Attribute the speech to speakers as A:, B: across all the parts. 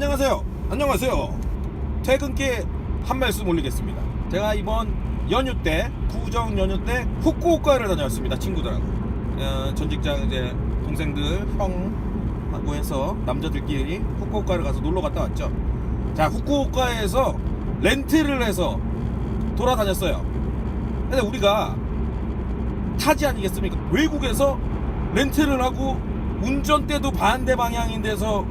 A: 안녕하세요. 안녕하세요. 퇴근길 한 말씀 올리겠습니다. 제가 이번 연휴 때 구정 연휴 때 후쿠오카를 다녀왔습니다. 친구들하고 어, 전 직장 이제 동생들 형하고 해서 남자들끼리 후쿠오카를 가서 놀러 갔다 왔죠. 자 후쿠오카에서 렌트를 해서 돌아다녔어요. 근데 우리가 타지 아니겠습니까? 외국에서 렌트를 하고 운전대도 반대 방향인 데서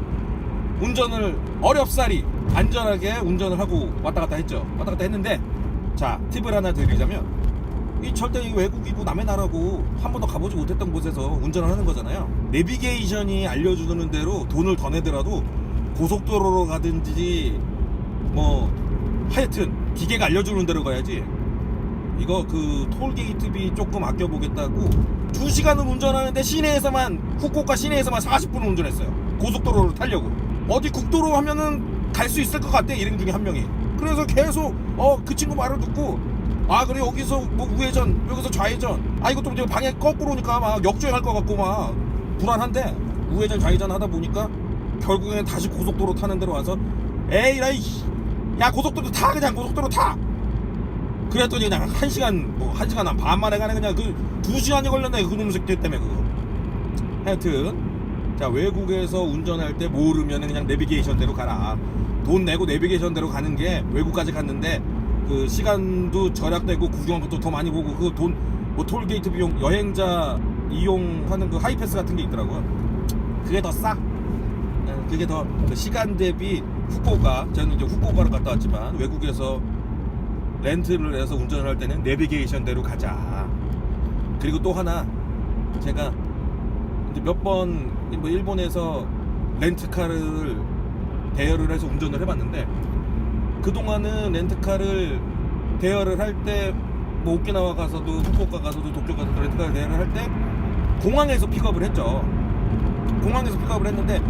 A: 운전을 어렵사리 안전하게 운전을 하고 왔다 갔다 했죠. 왔다 갔다 했는데 자 팁을 하나 드리자면 이 절대 이 외국이고 남의 나라고 한 번도 가보지 못했던 곳에서 운전을 하는 거잖아요. 내비게이션이 알려주는 대로 돈을 더 내더라도 고속도로로 가든지 뭐 하여튼 기계가 알려주는 대로 가야지 이거 그 톨게이트비 조금 아껴보겠다고 2시간을 운전하는데 시내에서만 후쿠오카 시내에서만 40분을 운전했어요 고속도로를 타려고 어디 국도로 하면은 갈 수 있을 것 같대 일행 중에 한 명이. 그래서 계속 어 그 친구 말을 듣고 아 그래 여기서 뭐 우회전 여기서 좌회전. 아 이것도 이제 방향 거꾸로 오니까 막 역주행할 것 같고 막 불안한데 우회전 좌회전 하다 보니까 결국에는 다시 고속도로 타는 데로 와서 에이 라이 야 고속도로 타 그냥 고속도로 타. 그랬더니 그냥 한 시간 뭐 한 시간 한반 만에 가네 그냥 그 두 시간이 걸렸네 그놈 새끼 때문에 그거. 하여튼 자 외국에서 운전할 때 모르면 그냥 내비게이션대로 가라 돈 내고 내비게이션대로 가는 게 외국까지 갔는데 그 시간도 절약되고 구경한 것도 더 많이 보고 그 돈 뭐 톨게이트 비용 여행자 이용하는 그 하이패스 같은 게 있더라고요 그게 더 싸. 예, 그게 더 그 시간 대비 후쿠오카 저는 이제 후쿠오카를 갔다 왔지만 외국에서 렌트를 해서 운전을 할 때는 내비게이션대로 가자. 그리고 또 하나 제가 몇번 뭐 일본에서 렌트카를 대여를 해서 운전을 해봤는데 그 동안은 렌트카를 대여를 할 때 뭐 오키나와 가서도 후쿠오카 가서도 도쿄 가서도 렌트카를 대여를 할 때 공항에서 픽업을 했죠. 공항에서 픽업을 했는데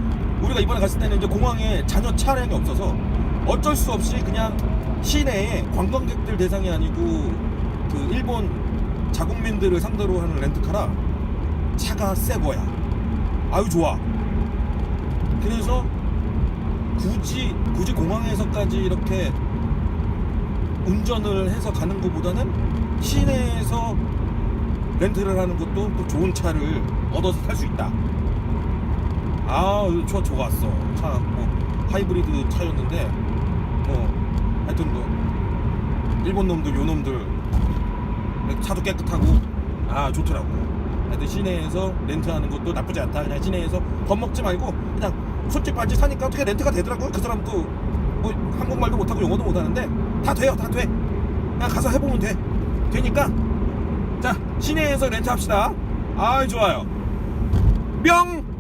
A: 우리가 이번에 갔을 때는 이제 공항에 잔여 차량이 없어서 어쩔 수 없이 그냥 시내에 관광객들 대상이 아니고 그 일본 자국민들을 상대로 하는 렌트카라 차가 새 거야. 아유 좋아. 그래서 굳이 굳이 공항에서까지 이렇게 운전을 해서 가는 것보다는 시내에서 렌트를 하는 것도 또 좋은 차를 얻어서 탈 수 있다. 아, 저 좋았어. 차, 뭐, 하이브리드 차였는데, 뭐, 하여튼 뭐, 일본 놈들, 요 놈들, 차도 깨끗하고, 아, 좋더라고. 하여튼 시내에서 렌트하는 것도 나쁘지 않다. 그냥 시내에서 겁먹지 말고, 그냥 솔직 바지 사니까 어떻게 렌트가 되더라고요. 그 사람도, 뭐, 한국말도 못하고 영어도 못하는데, 다 돼요, 다 돼. 그냥 가서 해보면 돼. 되니까, 자, 시내에서 렌트합시다. 아, 좋아요. 뿅!